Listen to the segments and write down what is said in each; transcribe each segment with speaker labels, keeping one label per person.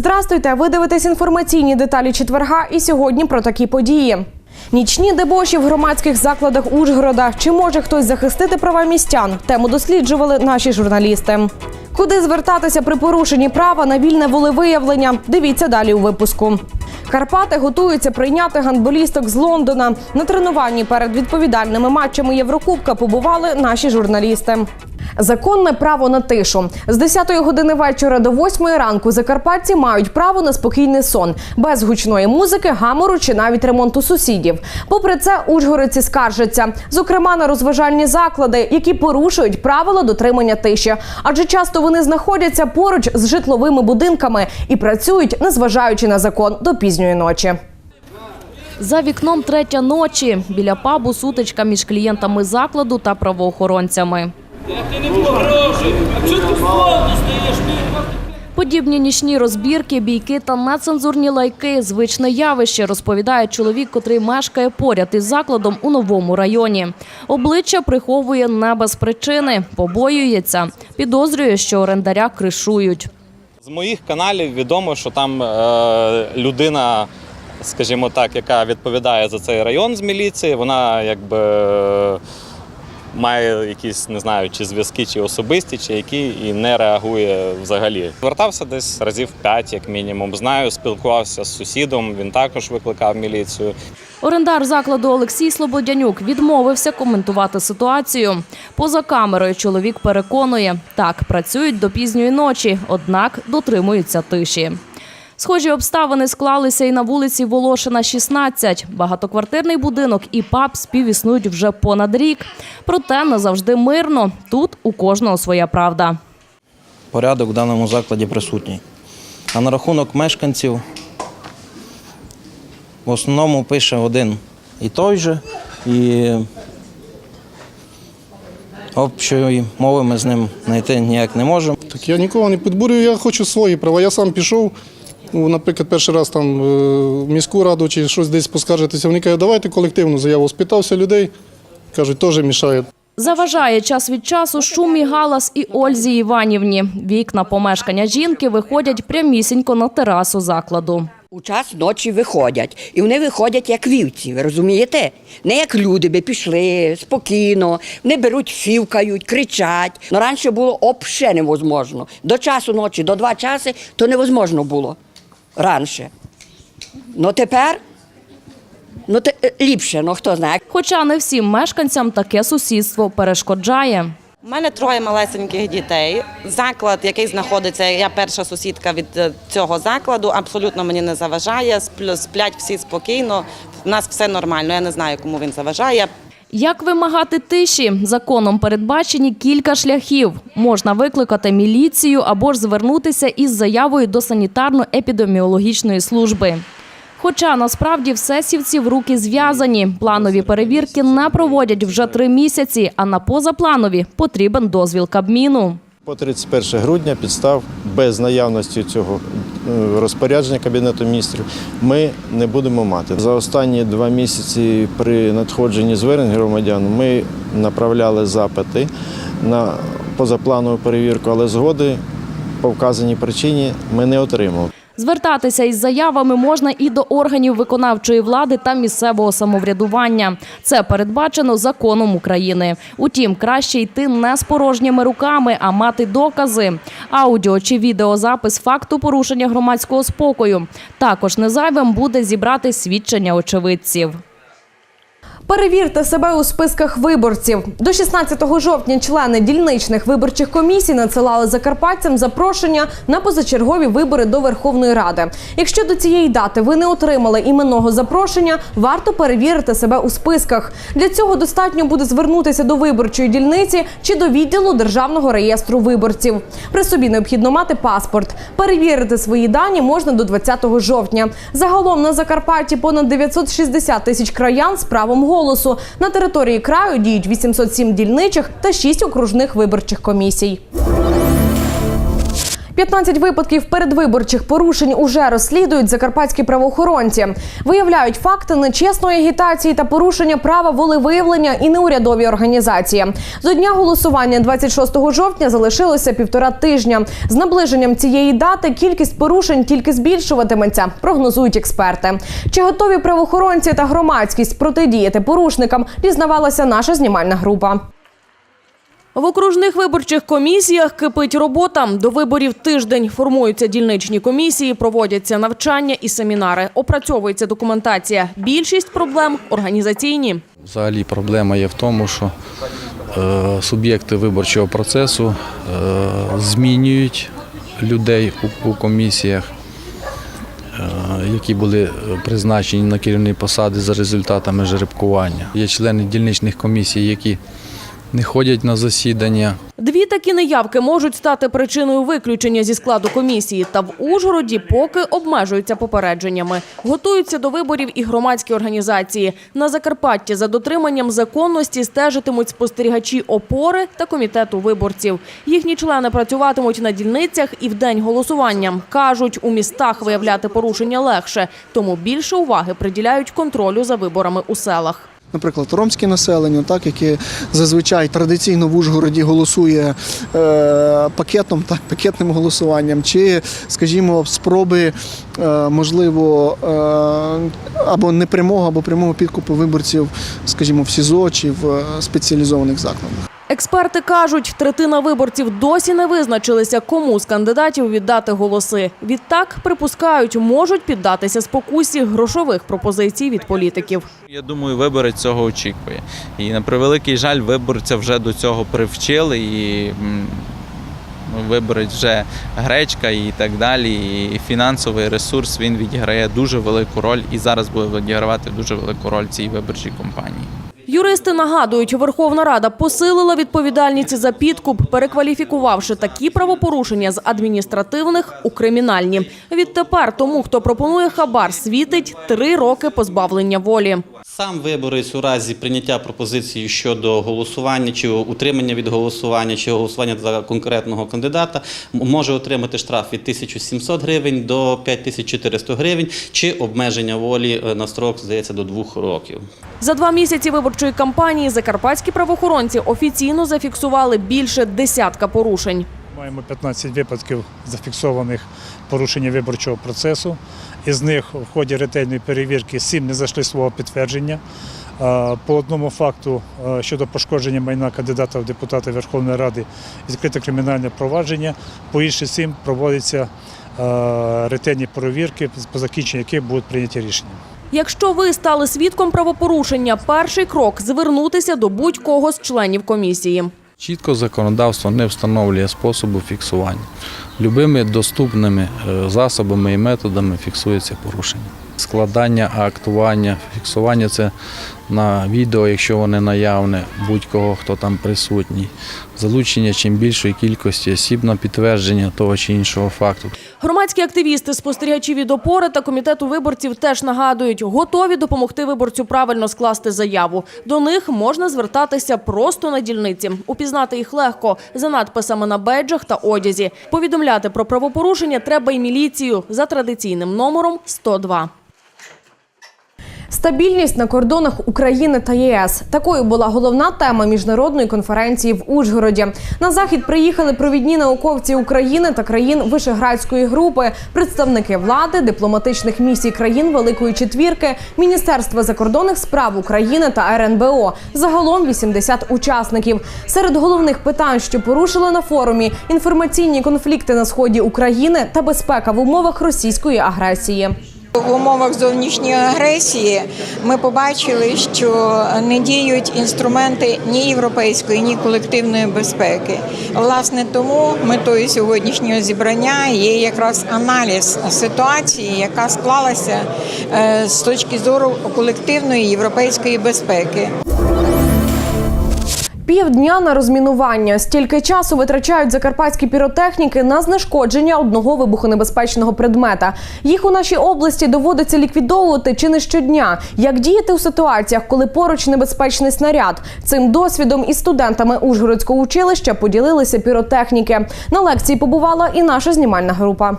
Speaker 1: Здрастуйте, ви дивитесь інформаційні деталі четверга. І сьогодні про такі події. Нічні дебоші в громадських закладах Ужгорода. Чи може хтось захистити права містян? Тему досліджували наші журналісти. Куди звертатися при порушенні права на вільне волевиявлення? Дивіться далі у випуску. Карпати готуються прийняти гандболісток з Лондона. На тренуванні перед відповідальними матчами Єврокубка побували наші журналісти. Законне право на тишу з 10 години вечора до 8 ранку закарпатці мають право на спокійний сон без гучної музики, гамору чи навіть ремонту сусідів. Попри це, ужгородці скаржаться, зокрема на розважальні заклади, які порушують правила дотримання тиші, адже часто вони знаходяться поруч з житловими будинками і працюють, незважаючи на закон до пізньої ночі.
Speaker 2: За вікном третя ночі. Біля пабу сутичка між клієнтами закладу та правоохоронцями.
Speaker 3: Ти не погрожуй! А чого ти в холоду
Speaker 2: Подібні нічні розбірки, бійки та нецензурні лайки звичне явище, розповідає чоловік, котрий мешкає поряд із закладом у новому районі. Обличчя приховує не без причини, побоюється, підозрює, що орендаря кришують.
Speaker 4: З моїх каналів відомо, що там е, людина, скажімо так, яка відповідає за цей район з міліції, вона якби має якісь, не знаю, чи зв'язки, чи особисті, чи які, і не реагує взагалі. Звертався десь разів п'ять, як мінімум. Знаю, спілкувався з сусідом, він також викликав міліцію.
Speaker 2: Орендар закладу Олексій Слободянюк відмовився коментувати ситуацію. Поза камерою чоловік переконує, так працюють до пізньої ночі, однак дотримуються тиші. Схожі обставини склалися і на вулиці Волошина, 16. Багатоквартирний будинок і паб співіснують вже понад рік. Проте не завжди мирно. Тут у кожного своя правда.
Speaker 5: порядок в даному закладі присутній. А на рахунок мешканців в основному пише один і той же, і общої мови ми з ним знайти ніяк не можемо.
Speaker 6: Так я нікого не підбурюю, я хочу свої права. Я сам пішов, ну, наприклад, перший раз там е, в міську раду чи щось десь поскаржитися. Вони кажуть, давайте колективну заяву. Спитався людей, кажуть, теж мішає.
Speaker 2: Заважає час від часу шум і галас і Ользі Іванівні. Вікна помешкання жінки виходять прямісінько на терасу закладу.
Speaker 7: У час ночі виходять. І вони виходять як вівці, ви розумієте? Не як люди би пішли спокійно, вони беруть, фівкають, кричать. Ну, раніше було взагалі невозможно. До часу ночі, до два часи, то невозможно було раніше. Ну тепер ну, те, е, ліпше, ну хто знає.
Speaker 2: Хоча не всім мешканцям таке сусідство перешкоджає.
Speaker 8: У мене троє малесеньких дітей. Заклад, який знаходиться, я перша сусідка від е, цього закладу, абсолютно мені не заважає. Сплю- Сплять всі спокійно. У нас все нормально. Я не знаю, кому він заважає.
Speaker 2: Як вимагати тиші? Законом передбачені кілька шляхів. Можна викликати міліцію або ж звернутися із заявою до санітарно-епідеміологічної служби. Хоча насправді все сівці в руки зв'язані. Планові перевірки не проводять вже три місяці, а на позапланові потрібен дозвіл Кабміну.
Speaker 9: По 31 грудня підстав без наявності цього е, розпорядження Кабінету міністрів ми не будемо мати. За останні два місяці при надходженні звернень громадян ми направляли запити на позапланову перевірку, але згоди по вказаній причині ми не отримали.
Speaker 2: Звертатися із заявами можна і до органів виконавчої влади та місцевого самоврядування. Це передбачено законом України. Утім, краще йти не з порожніми руками, а мати докази. Аудіо чи відеозапис факту порушення громадського спокою. Також незайвим буде зібрати свідчення очевидців.
Speaker 1: Перевірте себе у списках виборців. До 16 жовтня члени дільничних виборчих комісій надсилали закарпатцям запрошення на позачергові вибори до Верховної Ради. Якщо до цієї дати ви не отримали іменного запрошення, варто перевірити себе у списках. Для цього достатньо буде звернутися до виборчої дільниці чи до відділу державного реєстру виборців. При собі необхідно мати паспорт. Перевірити свої дані можна до 20 жовтня. Загалом на Закарпатті понад 960 тисяч краян з правом голосу. На території краю діють 807 дільничих та 6 окружних виборчих комісій. 15 випадків передвиборчих порушень уже розслідують закарпатські правоохоронці. Виявляють факти нечесної агітації та порушення права волевиявлення і неурядові організації. До дня голосування 26 жовтня залишилося півтора тижня. З наближенням цієї дати кількість порушень тільки збільшуватиметься, прогнозують експерти. Чи готові правоохоронці та громадськість протидіяти порушникам? Дізнавалася наша знімальна група.
Speaker 10: В окружних виборчих комісіях кипить робота. До виборів тиждень формуються дільничні комісії, проводяться навчання і семінари. Опрацьовується документація. Більшість проблем організаційні.
Speaker 11: Взагалі проблема є в тому, що е, суб'єкти виборчого процесу е, змінюють людей у, комісіях, е, які були призначені на керівні посади за результатами жеребкування. Є члени дільничних комісій, які не ходять на засідання,
Speaker 10: Дві такі неявки можуть стати причиною виключення зі складу комісії. Та в Ужгороді поки обмежуються попередженнями. Готуються до виборів і громадські організації. На Закарпатті за дотриманням законності стежитимуть спостерігачі опори та комітету виборців. Їхні члени працюватимуть на дільницях і в день голосування. Кажуть, у містах виявляти порушення легше, тому більше уваги приділяють контролю за виборами у селах.
Speaker 12: Наприклад, ромське населення, так яке зазвичай традиційно в Ужгороді голосує е, пакетом, так пакетним голосуванням, чи, скажімо, спроби е, можливо е, або непрямого, або прямого підкупу виборців, скажімо, в СІЗО чи в е, спеціалізованих закладах.
Speaker 10: Експерти кажуть, третина виборців досі не визначилися, кому з кандидатів віддати голоси. Відтак припускають, можуть піддатися спокусі грошових пропозицій від політиків.
Speaker 13: Я думаю, виборець цього очікує. І на превеликий жаль, виборця вже до цього привчили, і виборець вже гречка і так далі. І фінансовий ресурс він відіграє дуже велику роль і зараз буде відігравати дуже велику роль цій виборчій кампанії.
Speaker 10: Юристи нагадують, Верховна Рада посилила відповідальність за підкуп, перекваліфікувавши такі правопорушення з адміністративних у кримінальні. Відтепер тому, хто пропонує хабар, світить три роки позбавлення волі.
Speaker 14: Сам виборець у разі прийняття пропозиції щодо голосування чи утримання від голосування, чи голосування за конкретного кандидата може отримати штраф від 1700 гривень до 5400 гривень, чи обмеження волі е, на строк, здається, до двох років.
Speaker 10: За два місяці виборчої кампанії закарпатські правоохоронці офіційно зафіксували більше десятка порушень.
Speaker 15: Маємо 15 випадків зафіксованих порушення виборчого процесу. Із них в ході ретельної перевірки 7 не зайшли свого підтвердження. По одному факту щодо пошкодження майна кандидата в депутати Верховної Ради відкрите кримінальне провадження. По інших 7 проводяться ретельні перевірки, по закінченню яких будуть прийняті рішення.
Speaker 10: Якщо ви стали свідком правопорушення, перший крок звернутися до будь-кого з членів комісії.
Speaker 11: Чітко законодавство не встановлює способу фіксування. Любими доступними е, засобами і методами фіксується порушення. Складання, актування, фіксування це на відео, якщо вони наявне, будь-кого, хто там присутній. Залучення чим більшої кількості осіб на підтвердження того чи іншого факту.
Speaker 10: Громадські активісти, спостерігачі від опори та комітету виборців теж нагадують, готові допомогти виборцю правильно скласти заяву. До них можна звертатися просто на дільниці. Упізнати їх легко за надписами на бейджах та одязі. Повідомляти про правопорушення треба й міліцію за традиційним номером 102.
Speaker 1: Стабільність на кордонах України та ЄС такою була головна тема міжнародної конференції в Ужгороді. На захід приїхали провідні науковці України та країн Вишеградської групи, представники влади, дипломатичних місій країн Великої Четвірки, Міністерства закордонних справ України та РНБО. Загалом 80 учасників. Серед головних питань, що порушили на форумі, інформаційні конфлікти на сході України та безпека в умовах російської агресії.
Speaker 16: В умовах зовнішньої агресії ми побачили, що не діють інструменти ні європейської, ні колективної безпеки. Власне, тому метою сьогоднішнього зібрання є якраз аналіз ситуації, яка склалася е, з точки зору колективної європейської безпеки.
Speaker 1: Півдня на розмінування. Стільки часу витрачають закарпатські піротехніки на знешкодження одного вибухонебезпечного предмета. Їх у нашій області доводиться ліквідовувати чи не щодня. Як діяти у ситуаціях, коли поруч небезпечний снаряд? Цим досвідом із студентами Ужгородського училища поділилися піротехніки. На лекції побувала і наша знімальна група.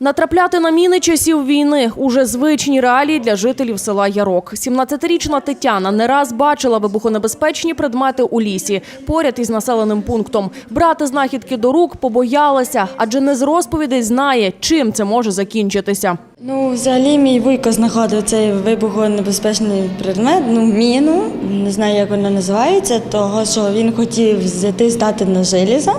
Speaker 17: Натрапляти на міни часів війни уже звичні реалії для жителів села Ярок. 17-річна Тетяна не раз бачила вибухонебезпечні предмети у лісі поряд із населеним пунктом. Брати знахідки до рук побоялася, адже не з розповідей знає, чим це може закінчитися.
Speaker 18: Ну, взагалі, мій вуйко знаходив цей вибухонебезпечний предмет, ну, міну, не знаю, як вона називається, того, що він хотів взяти стати на желізо.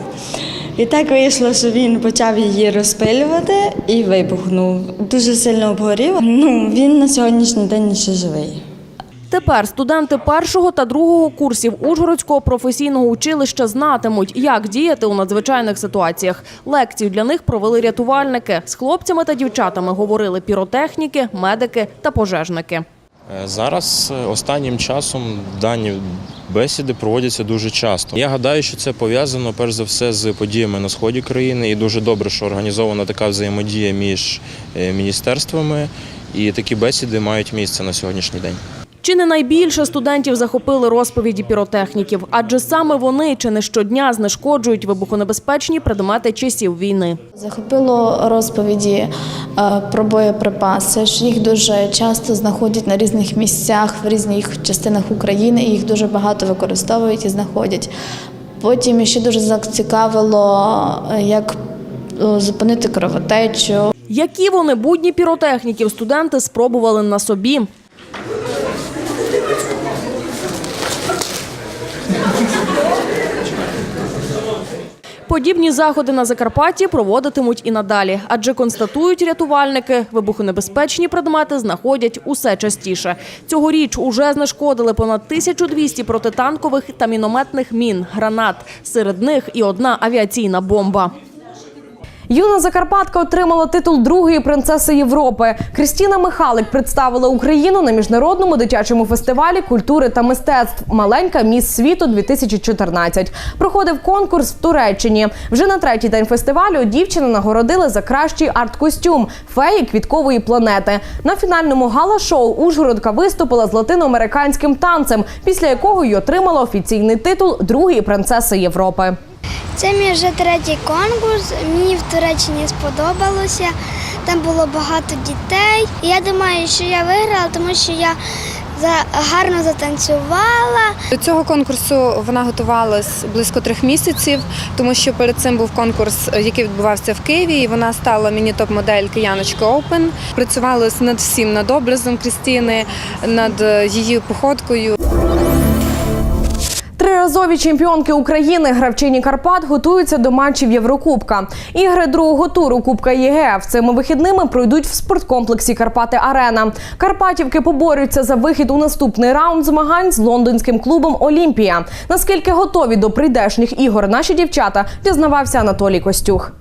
Speaker 18: І так вийшло, що він почав її розпилювати і вибухнув. Дуже сильно обгорів. Ну, він на сьогоднішній день ще живий.
Speaker 17: Тепер студенти першого та другого курсів Ужгородського професійного училища знатимуть, як діяти у надзвичайних ситуаціях. Лекцію для них провели рятувальники. З хлопцями та дівчатами говорили піротехніки, медики та пожежники.
Speaker 19: Е, Зараз е, останнім часом дані бесіди проводяться дуже часто. Я гадаю, що це пов'язано перш за все з подіями на сході країни, і дуже добре, що організована така взаємодія між е, міністерствами, і такі бесіди мають місце на сьогоднішній день.
Speaker 17: Чи не найбільше студентів захопили розповіді піротехніків, адже саме вони чи не щодня знешкоджують вибухонебезпечні предмети часів війни.
Speaker 20: Захопило розповіді е, про боєприпаси, що їх дуже часто знаходять на різних місцях в різних частинах України, і їх дуже багато використовують і знаходять. Потім ще дуже зацікавило, е, як е, зупинити кровотечу.
Speaker 17: Які вони будні піротехніків студенти спробували на собі. Подібні заходи на Закарпатті проводитимуть і надалі, адже констатують рятувальники, вибухонебезпечні предмети знаходять усе частіше. Цьогоріч уже знешкодили понад 1200 протитанкових та мінометних мін, гранат. Серед них і одна авіаційна бомба.
Speaker 1: Юна Закарпатка отримала титул другої принцеси Європи. Крістіна Михалик представила Україну на міжнародному дитячому фестивалі культури та мистецтв Маленька міс світу 2014 Проходив конкурс в Туреччині. Вже на третій день фестивалю дівчина нагородили за кращий арт-костюм феї квіткової планети. На фінальному гала-шоу Ужгородка виступила з латиноамериканським танцем, після якого й отримала офіційний титул другої принцеси Європи.
Speaker 14: Це мій вже третій конкурс. Мені в Туреччині сподобалося. Там було багато дітей. І я думаю, що я виграла, тому що я гарно затанцювала.
Speaker 21: До цього конкурсу вона готувалась близько трьох місяців, тому що перед цим був конкурс, е, який відбувався в Києві, і вона стала міні-топ-модель Кияночка Open. Працювали над всім, над образом Крістіни, над е, її походкою.
Speaker 1: Триразові чемпіонки України гравчині Карпат готуються до матчів Єврокубка. Ігри другого туру Кубка ЄГФ цими вихідними пройдуть в спорткомплексі Карпати Арена. Карпатівки поборються за вихід у наступний раунд змагань з лондонським клубом Олімпія. Наскільки готові до прийдешніх ігор наші дівчата, дізнавався Анатолій Костюх.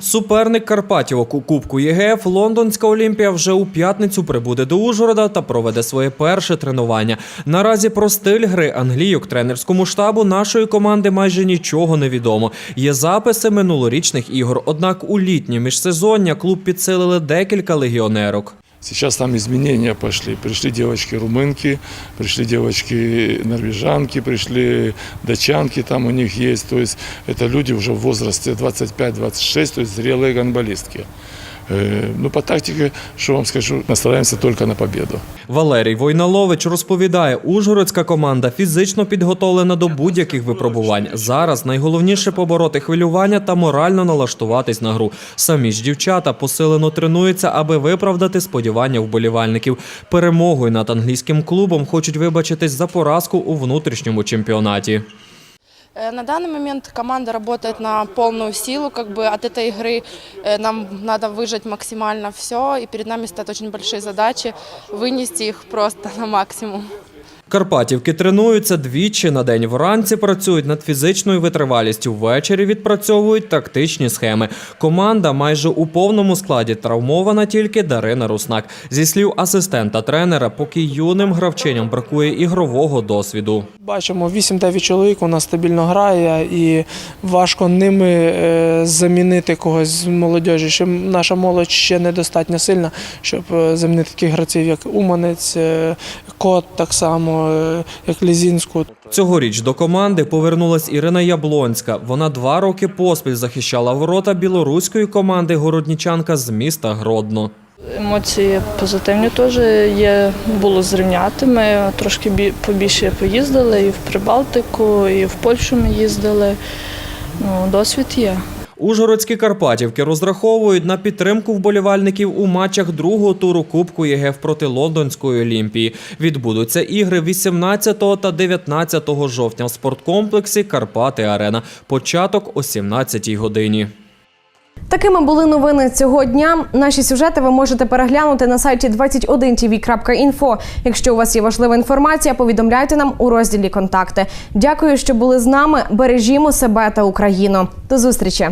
Speaker 22: Суперник Карпатівок у Кубку ЄГФ Лондонська Олімпія вже у п'ятницю прибуде до Ужгорода та проведе своє перше тренування. Наразі про стиль гри англійок тренерському штабу нашої команди майже нічого не відомо. Є записи минулорічних ігор. Однак у літнє міжсезоння клуб підсилили декілька легіонерок.
Speaker 4: Сейчас там изменения пошли. Пришли девочки-румынки, пришли девочки-норвежанки, пришли датчанки, там у них есть. То есть это люди уже в возрасте 25-26, то есть зрелые гонболистки. Э, Ну, по тактике, что вам скажу, настраиваемся только на победу.
Speaker 22: Валерій Войналович розповідає, ужгородська команда фізично підготовлена до будь-яких випробувань. Зараз найголовніше побороти хвилювання та морально налаштуватись на гру. Самі ж дівчата посилено тренуються, аби виправдати сподівання вболівальників. Перемогою над англійським клубом хочуть вибачитись за поразку у внутрішньому чемпіонаті.
Speaker 23: Э, На данный момент команда работает на полную силу, как бы от этой игры э, нам надо выжать максимально все, и перед нами стоят очень большие задачи, вынести их просто на максимум.
Speaker 22: Карпатівки тренуються двічі на день. Вранці працюють над фізичною витривалістю. Ввечері відпрацьовують тактичні схеми. Команда майже у повному складі травмована тільки Дарина Руснак. Зі слів асистента тренера, поки юним гравчиням бракує ігрового досвіду.
Speaker 23: Бачимо, 8-9 чоловік у нас стабільно грає і важко ними е, замінити когось з молодіжі. Ще наша молодь ще недостатньо сильна, щоб е, замінити таких гравців, як Уманець, е, Кот, так само, е, як Лізінську.
Speaker 22: Цьогоріч до команди повернулась Ірина Яблонська. Вона два роки поспіль захищала ворота білоруської команди городнічанка з міста Гродно.
Speaker 24: Емоції позитивні теж є. Було зрівняти. Ми трошки бі- побільше поїздили і в Прибалтику, і в Польщу ми їздили. Ну, досвід є.
Speaker 22: Ужгородські Карпатівки розраховують на підтримку вболівальників у матчах другого туру Кубку ЄГЕФ проти Лондонської Олімпії. Відбудуться ігри 18 та 19 жовтня в спорткомплексі Карпати Арена. Початок о 17 годині.
Speaker 1: Такими були новини цього дня. Наші сюжети ви можете переглянути на сайті 21tv.info. Якщо у вас є важлива інформація, повідомляйте нам у розділі Контакти. Дякую, що були з нами. Бережімо себе та Україну. До зустрічі.